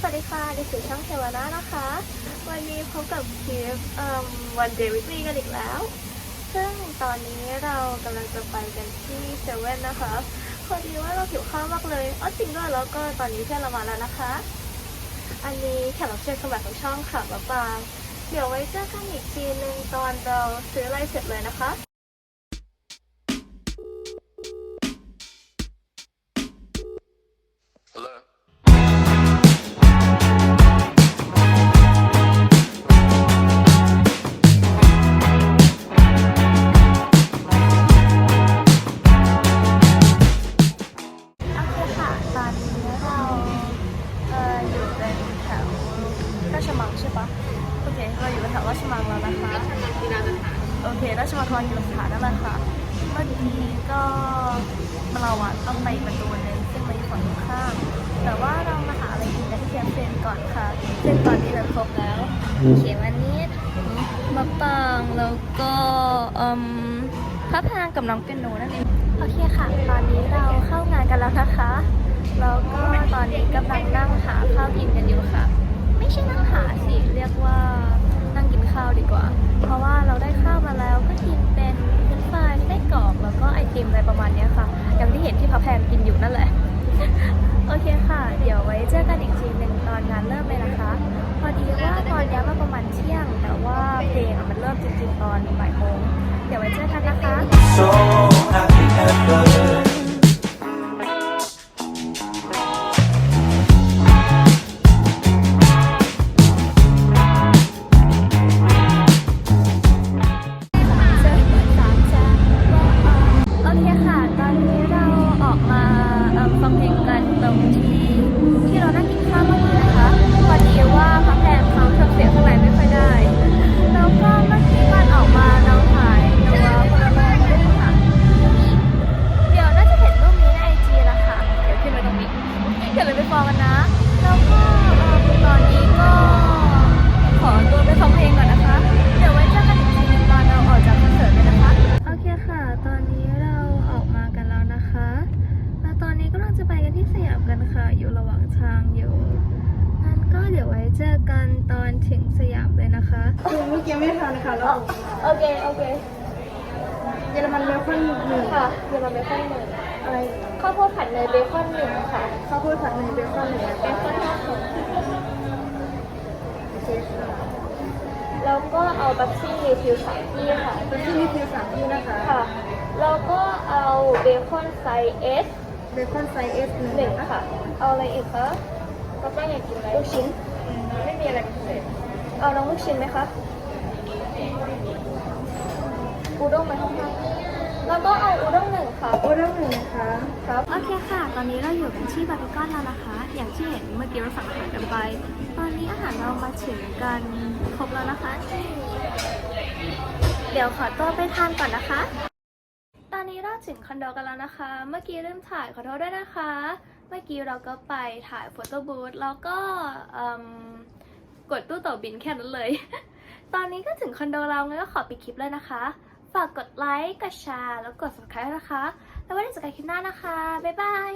สวัสดีค่ะดิฉันช่างเทวนานะคะ วันนี้พบกับคลิปวันเดย์วิกลี่กันอีกแล้ว ซึ่งตอนนี้เรากำลังจะไปกันที่เซเว่นนะคะพอดีว่าเราหิวข้าวมากเลยอ๋อจริงด้วยแล้วก็ตอนนี้เพื่อนเรามาแล้วนะคะ อันนี้แขกรับเชิญสมัครของช่องค่ะมะปรางเดี๋ยวไว้เจอกันอีกทีนึงตอนเราซื้ออะไรเสร็จเลยนะคะ อเคเราอยู่เป็นแถวราชมังแล้วนะคะราชมังกีฬาสถานโอเคราชมังคลากีฬาสถานนั่นแหละค่ะเมื่อกี้ก็เราอะต้องไปประตูนึงซึ่งมันอยู่ฝั่งตรงข้ามแต่ว่าเรามาหาอะไรกินกันที่เทียมเซนก่อนค่ะซึ่งตอนนี้เราครบแล้วเขมวันนี้มะปรางแล้วก็อืมพระพางกับน้องเปียโนนั่นเองโอเคค่ะ ตอนนี้เราเข้างานกันแล้วนะคะ แล้วก็ตอนนี้กำลังนั่งหาข้าวกินกันอยู่ค่ะ ประมาณนี้ค่ะ อย่างที่เห็นที่พระแพงกินอยู่นั่นแหละ โอเคค่ะ เดี๋ยวไว้เจอกันอีกทีหนึ่งตอนงานเริ่มเลยนะคะ พอดีว่าตอนนี้มาประมาณเที่ยง แต่ว่าเพลงอะมันเริ่มจริงๆตอนบ่ายโมงเดี๋ยวไว้เจอกันนะคะ อย่าลืมไปฟอลกันนะ แล้วก็เอิ่มตอนนี้ก็ขอตัวไปฟังเพลงก่อนนะคะ เดี๋ยวไว้เจอกันอีกทีหนึงตอนเราออกจากคอนเสิร์ตเลยนะคะ โอเคค่ะ ตอนนี้เราออกมากันแล้วนะคะ แล้วตอนนี้กำลังจะไปกันที่สยามกันค่ะ อยู่ระหว่างทางอยู่งั้นก็เดี๋ยวไว้เจอกันตอนถึงสยามเลยนะคะคือเมื่อกี้ไม่ทันค่ะแล้วโอเค โอเค เยอรมันเบคอนหนึ่งค่ะเดี๋ยวเราเบคอนหนึ่ง อะไร ข้าวโพดผัดเนยเบคอนหนึ่งค่ะ ข้าวโพดผัดเนยเบคอนหนึ่งนะเบคะคอนทอดสดโอเคค่ะแล้วก็เอาบัฟซี่รีฟิลสามที่ค่ะเป็นที่นี่คือสามที่นะคะ ค่ะ แล้วก็เอาเบคอนไซส์ S เบคอนไซส์เอสหนึ่งหนึ่งนะคะค่ะ เอาอะไรอีกคะก็ป้าอยากกินอะไรลูกชิ้น ไม่มีอะไรพิเศษ เอาน้องลูกชิ้นไหมคะอูด้งไหมข้างๆ แล้วก็เอาอูด้งหนึ่งค่ะโอ้เรื่องหนึ่งนะคะครับ โอเคค่ะ ตอนนี้เราอยู่กันที่บาร์บีคอนแล้วนะคะ อย่างที่เห็นเมื่อกี้เราสั่งอาหารกันไป ตอนนี้อาหารเรามาถึงกันครบแล้วนะคะที่เดี๋ยวขอตัวไปทานก่อนนะคะ ตอนนี้เราถึงคอนโดกันแล้วนะคะ เมื่อกี้ลืมถ่ายขอโทษด้วยนะคะ เมื่อกี้เราก็ไปถ่ายโฟโต้บูธแล้วก็เอิ่มกดตู้ต่อบินแค่นั้นเลย ตอนนี้ก็ถึงคอนโดเรางั้นก็ขอปิดคลิปเลยนะคะ ฝากกดไลค์ กดแชร์ แล้วกด subscribe นะคะ แล้วไว้เจอกันคลิปหน้านะคะ บ๊ายบาย